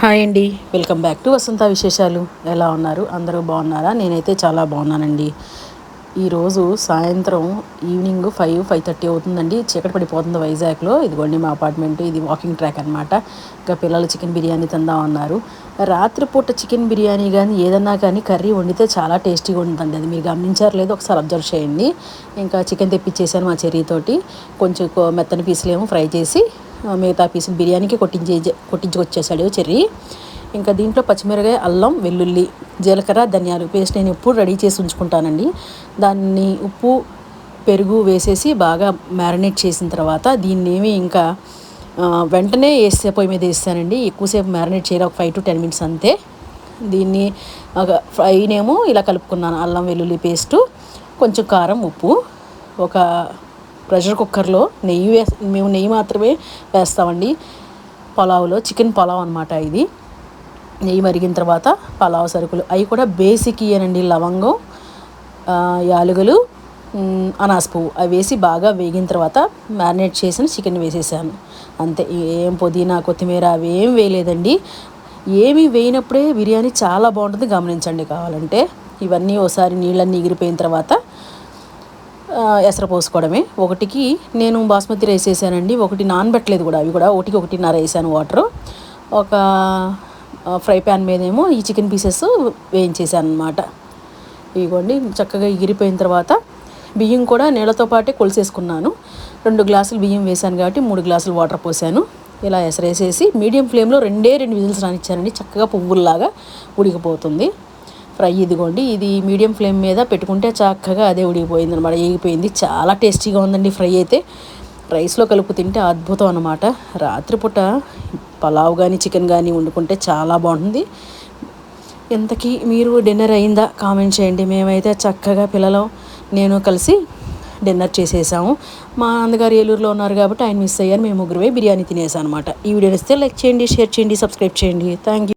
Hi అండి. Welcome back to వసంత విశేషాలు. ఎలా ఉన్నారు? అందరూ బాగున్నారా? నేనైతే చాలా బాగున్నానండి. ఈరోజు సాయంత్రం ఈవినింగ్ ఫైవ్ ఫైవ్ థర్టీ అవుతుందండి. చీకటి పడిపోతుంది వైజాగ్లో. ఇదిగోండి మా అపార్ట్మెంట్. ఇది వాకింగ్ ట్రాక్ అనమాట ఇంకా పిల్లలు చికెన్ బిర్యానీ తిందాం అన్నారు. రాత్రిపూట చికెన్ బిర్యానీ కానీ ఏదన్నా కానీ కర్రీ వండితే చాలా టేస్టీగా ఉంటుందండి. అది మీరు గమనించారు లేదో ఒకసారి అబ్జర్వ్ చేయండి. ఇంకా చికెన్ తెప్పించేసాను మా చెర్రీతోటి. కొంచెం మెత్తని పీసులేమో ఫ్రై చేసి మిగతా పీసులు బిర్యానీకి కొట్టించే కొట్టించుకొచ్చేసాడు చెర్రీ. ఇంకా దీంట్లో పచ్చిమిరకాయ అల్లం వెల్లుల్లి జీలకర్ర ధనియాలు పేస్ట్ నేను ఎప్పుడు రెడీ చేసి ఉంచుకుంటానండి. దాన్ని ఉప్పు పెరుగు వేసేసి బాగా మ్యారినేట్ చేసిన తర్వాత దీన్ని ఏమి ఇంకా వెంటనే వేసే పొయ్యి మీద వేస్తానండి. ఎక్కువసేపు మ్యారినేట్ చేయాలి ఒక ఫైవ్ టు టెన్ మినిట్స్ అంతే. దీన్ని ఒక ఫ్రైనేమో ఇలా కలుపుకున్నాను అల్లం వెల్లుల్లి పేస్టు కొంచెం కారం ఉప్పు ఒక ప్రెషర్ కుక్కర్లో నెయ్యి వేస్ మేము నెయ్యి మాత్రమే వేస్తామండి. పలావ్లో చికెన్ పలావ్ అనమాట ఇది. నెయ్యి మరిగిన తర్వాత పలావ్ సరుకులు. అవి కూడా బేసిక్ ఇయ్యనండి లవంగం యాలుగలు అనాస్ పువ్వు. అవి వేసి బాగా వేగిన తర్వాత మ్యారినేట్ చేసిన చికెన్ వేసేసాను. అంతే. ఏం పుదీనా కొత్తిమీర అవి ఏం వేయలేదండి. ఏమి వేయినప్పుడే బిర్యానీ చాలా బాగుంటుంది. గమనించండి కావాలంటే. ఇవన్నీ ఒకసారి నీళ్ళన్నీ ఎగిరిపోయిన తర్వాత ఎసర పోసుకోవడమే. ఒకటికి నేను బాస్మతి రైస్ వేసానండి. ఒకటి నానబెట్టలేదు కూడా. అవి కూడా ఒకటికి ఒకటిన్నర వేసాను వాటర్ ఒక ఫ్రై ప్యాన్ మీదేమో ఈ చికెన్ పీసెస్ వేయించేసాను అనమాట ఇదిగోండి చక్కగా ఎగిరిపోయిన తర్వాత బియ్యం కూడా నీళ్ళతో పాటే కొలిసేసుకున్నాను. రెండు గ్లాసులు బియ్యం వేసాను కాబట్టి మూడు గ్లాసులు వాటర్ పోసాను. ఇలా ఎసరేసేసి మీడియం ఫ్లేమ్లో రెండే రెండు విజిల్స్ రానిచ్చానండి. చక్కగా పువ్వుల్లాగా ఉడికిపోతుంది. ఫ్రై ఇదిగోండి. ఇది మీడియం ఫ్లేమ్ మీద పెట్టుకుంటే చక్కగా అదే ఉడిగిపోయింది అనమాట ఏగిపోయింది. చాలా టేస్టీగా ఉందండి ఫ్రై అయితే. రైస్లో కలుపు తింటే అద్భుతం అనమాట రాత్రిపూట పలావ్ కానీ చికెన్ కానీ వండుకుంటే చాలా బాగుంటుంది. ఎంతకీ మీరు డిన్నర్ అయిందా కామెంట్ చేయండి. మేమైతే చక్కగా పిల్లలు నేను కలిసి డిన్నర్ చేసేసాము. మా అందగారు ఏలూరులో ఉన్నారు కాబట్టి ఆయన మిస్ అయ్యారు. మేము ముగ్గురువే బిర్యానీ తినేసాం అనమాట ఈ వీడియో ఇస్తే లైక్ చేయండి షేర్ చేయండి సబ్స్క్రైబ్ చేయండి. Thank you